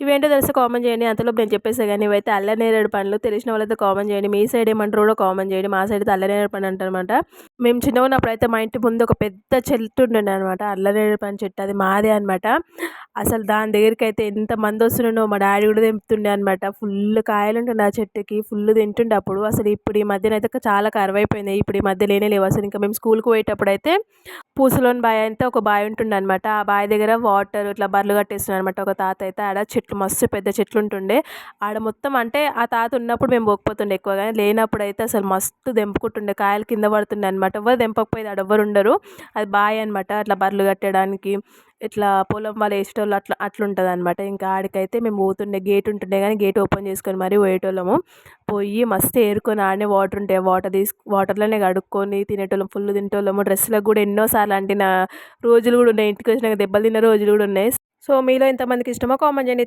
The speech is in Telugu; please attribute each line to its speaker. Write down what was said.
Speaker 1: ఇవేంటో తెలిసి? కామెంట్ చేయండి. అంతలో నేను చెప్పేసా కానీ ఇవైతే అల్లనేరేడు పండ్లు. తెలిసిన వాళ్ళైతే కామెంట్ చేయండి. మీ సైడ్ ఏమంటారు కూడా కామెంట్ చేయండి. మా సైడ్ అయితే అల్లనేరేడు పండు అంటారనమాట మేము చిన్నగా ఉన్నప్పుడు అయితే మా ఇంటి ముందు ఒక పెద్ద చెట్టు ఉండే అనమాట అల్లనేరేడు పండు చెట్టు. అది మాదే అనమాట అసలు దాని దగ్గరికి అయితే ఎంత మంది వస్తుండో మా డాడీ కూడా తెంపుతుండే అనమాట ఫుల్ కాయలు ఉంటుండే ఆ చెట్టుకి ఫుల్ తింటుండే అప్పుడు. అసలు ఇప్పుడు ఈ మధ్యన అయితే చాలా కరువైపోయింది. ఇప్పుడు ఈ మధ్య లేనే లేవు. అసలు ఇంకా మేము స్కూల్కి పోయేటప్పుడు అయితే పూసలోని బాయ్ అయితే ఒక బాయ్ ఉంటుండే అనమాట ఆ బాయ్ దగ్గర వాటర్ ఇట్లా బర్రెలు కట్టేస్తున్నాడు అనమాట ఒక తాత అయితే ఆడ చెట్లు మస్తు పెద్ద చెట్లు ఉంటుండే. ఆడ మొత్తం అంటే ఆ తాత ఉన్నప్పుడు మేము పోకపోతుండే ఎక్కువగా. లేనప్పుడు అయితే అసలు మస్తు తెంపుకుంటుండే. కాయలు కింద పడుతుండే అనమాట ఎవరు తెంపకపోయేది ఆడ ఎవరు ఉండరు. అది బాయ్ అనమాట అట్లా బర్రెలు కట్టడానికి ఇట్లా పొలం వాళ్ళు వేసేటోళ్ళు అట్లా అట్లుంటుంది అనమాట ఇంకా ఆడికైతే మేము పోతుండే గేట్ ఉంటుండే కానీ గేట్ ఓపెన్ చేసుకొని మరీ పోయేటోళ్ళము. పోయి మస్తు ఏరుకొని ఆడనే వాటర్ ఉంటాయి వాటర్ తీసుకు వాటర్లోనే కడుక్కొని తినేటోళ్ళం ఫుల్ తినేటోళ్ళము డ్రెస్సులకు కూడా ఎన్నోసార్లు అంటిన రోజులు కూడా ఉన్నాయి. ఇంటికి వచ్చినాక దెబ్బలు తిన్న రోజులు కూడా ఉన్నాయి. సో మీలో ఎంతమందికి ఇష్టమో? కామెంట్ చేయండి.